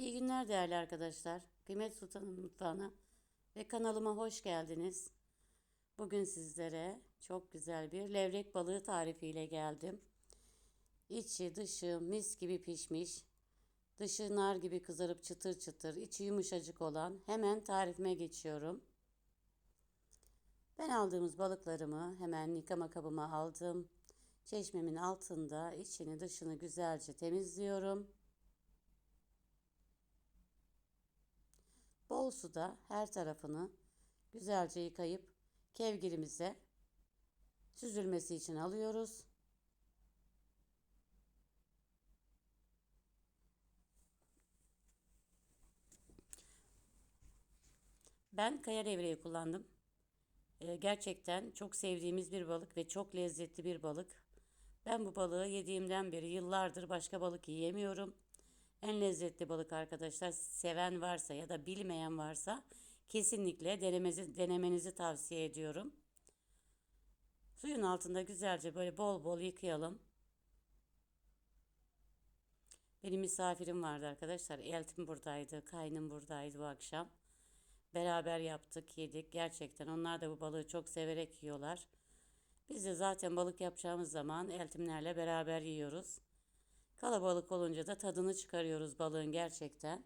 İyi günler değerli arkadaşlar. Kıymet Sultan'ın mutfağına ve kanalıma hoş geldiniz. Bugün sizlere çok güzel bir levrek balığı tarifiyle geldim. İçi dışı mis gibi pişmiş, dışı nar gibi kızarıp çıtır çıtır, içi yumuşacık olan hemen tarifime geçiyorum. Ben aldığımız balıklarımı hemen yıkama kabıma aldım. Çeşmemin altında içini dışını güzelce temizliyorum. Bol suda her tarafını güzelce yıkayıp kevgirimize süzülmesi için alıyoruz. Ben kaya levreği kullandım. Ee, gerçekten çok sevdiğimiz bir balık ve çok lezzetli bir balık. Ben bu balığı yediğimden beri yıllardır başka balık yiyemiyorum. En lezzetli balık arkadaşlar. Seven varsa ya da bilmeyen varsa kesinlikle denemenizi, denemenizi tavsiye ediyorum. Suyun altında güzelce böyle bol bol yıkayalım. Benim misafirim vardı arkadaşlar. Eltim buradaydı, kaynım buradaydı bu akşam. Beraber yaptık, yedik. Gerçekten onlar da bu balığı çok severek yiyorlar. Biz de zaten balık yapacağımız zaman eltimlerle beraber yiyoruz. Kalabalık olunca da tadını çıkarıyoruz balığın gerçekten.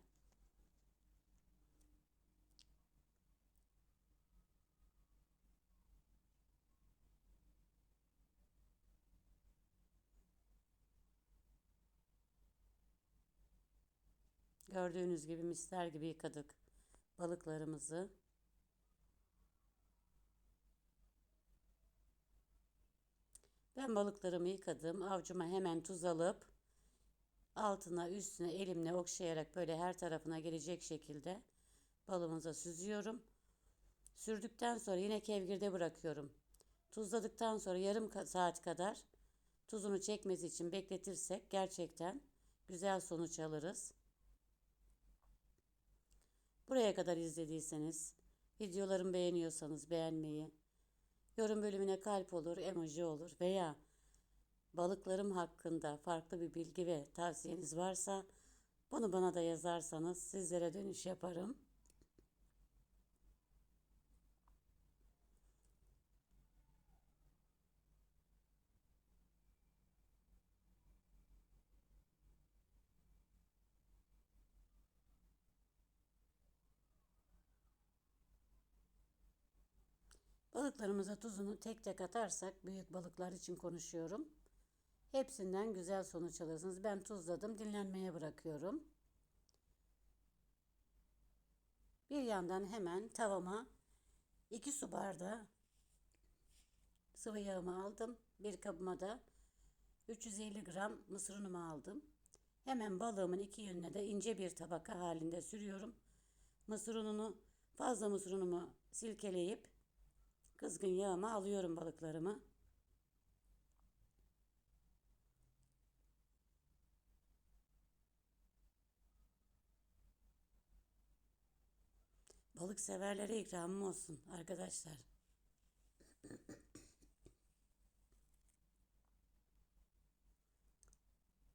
Gördüğünüz gibi misler gibi yıkadık balıklarımızı. Ben balıklarımı yıkadım. Avcuma hemen tuz alıp altına üstüne elimle okşayarak böyle her tarafına gelecek şekilde balımıza süzüyorum. Sürdükten sonra yine kevgirde bırakıyorum. Tuzladıktan sonra yarım saat kadar tuzunu çekmesi için bekletirsek gerçekten güzel sonuç alırız. Buraya kadar izlediyseniz, videolarımı beğeniyorsanız beğenmeyi, yorum bölümüne kalp olur, emoji olur veya balıklarım hakkında farklı bir bilgi ve tavsiyeniz varsa bunu bana da yazarsanız sizlere dönüş yaparım. Balıklarımıza tuzunu tek tek atarsak büyük balıklar için konuşuyorum. Hepsinden güzel sonuç alırsınız. Ben tuzladım, dinlenmeye bırakıyorum. Bir yandan hemen tavama 2 su bardağı sıvı yağımı aldım. Bir kabıma da 350 gram mısır unumu aldım. Hemen balığımın iki yönüne de ince bir tabaka halinde sürüyorum. Mısır ununu fazla mısır unumu silkeleyip kızgın yağıma alıyorum balıklarımı. Balık severlere ikramım olsun arkadaşlar.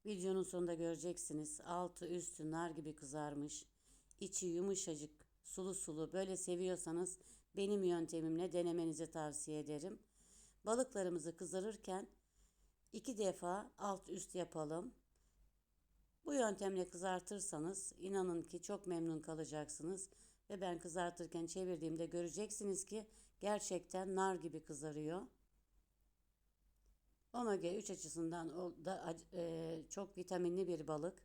Videonun sonunda göreceksiniz. Altı üstü nar gibi kızarmış. İçi yumuşacık, sulu sulu. Böyle seviyorsanız benim yöntemimle denemenizi tavsiye ederim. Balıklarımızı kızarırken iki defa alt üst yapalım. Bu yöntemle kızartırsanız inanın ki çok memnun kalacaksınız. Ve ben kızartırken çevirdiğimde göreceksiniz ki gerçekten nar gibi kızarıyor. Omega 3 açısından da e, çok vitaminli bir balık.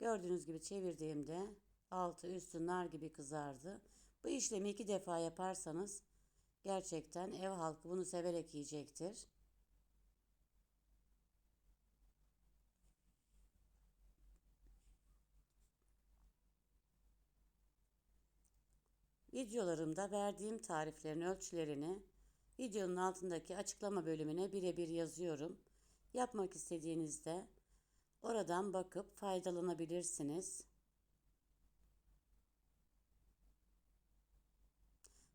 Gördüğünüz gibi çevirdiğimde altı üstü nar gibi kızardı. Bu işlemi iki defa yaparsanız gerçekten ev halkı bunu severek yiyecektir. Videolarımda verdiğim tariflerin ölçülerini videonun altındaki açıklama bölümüne birebir yazıyorum. Yapmak istediğinizde oradan bakıp faydalanabilirsiniz.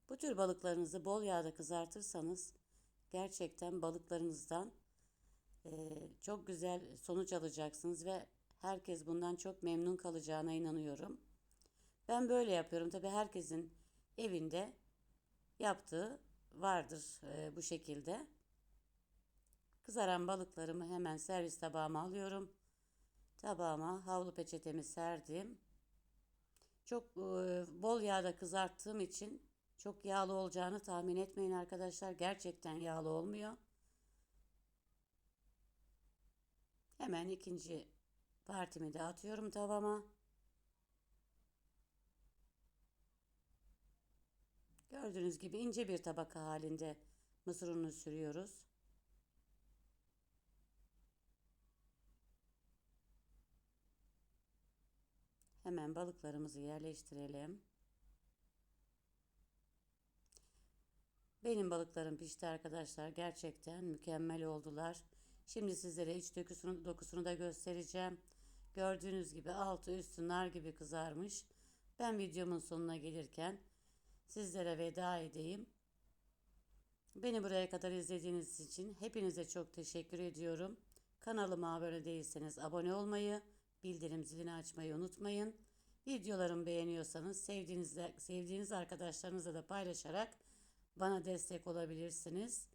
Bu tür balıklarınızı bol yağda kızartırsanız gerçekten balıklarınızdan e, çok güzel sonuç alacaksınız ve Herkes bundan çok memnun kalacağına inanıyorum. Ben böyle yapıyorum. Tabii herkesin evinde yaptığı vardır e, bu şekilde. Kızaran balıklarımı hemen servis tabağıma alıyorum. Tabağıma havlu peçetemi serdim. Çok e, bol yağda kızarttığım için çok yağlı olacağını tahmin etmeyin arkadaşlar. Gerçekten yağlı olmuyor. Hemen ikinci partimi de atıyorum tavama. Gördüğünüz gibi ince bir tabaka halinde mısır ununu sürüyoruz. Hemen balıklarımızı yerleştirelim. Benim balıklarım pişti arkadaşlar. Gerçekten mükemmel oldular. Şimdi sizlere iç dokusunu, dokusunu da göstereceğim. Gördüğünüz gibi altı üstü nar gibi kızarmış. Ben videomun sonuna gelirken sizlere veda edeyim. Beni buraya kadar izlediğiniz için hepinize çok teşekkür ediyorum. Kanalıma abone değilseniz abone olmayı, bildirim zilini açmayı unutmayın. Videolarımı beğeniyorsanız sevdiğiniz, sevdiğiniz arkadaşlarınızla da paylaşarak bana destek olabilirsiniz.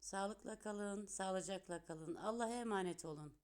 Sağlıkla kalın, sağlıcakla kalın. Allah'a emanet olun.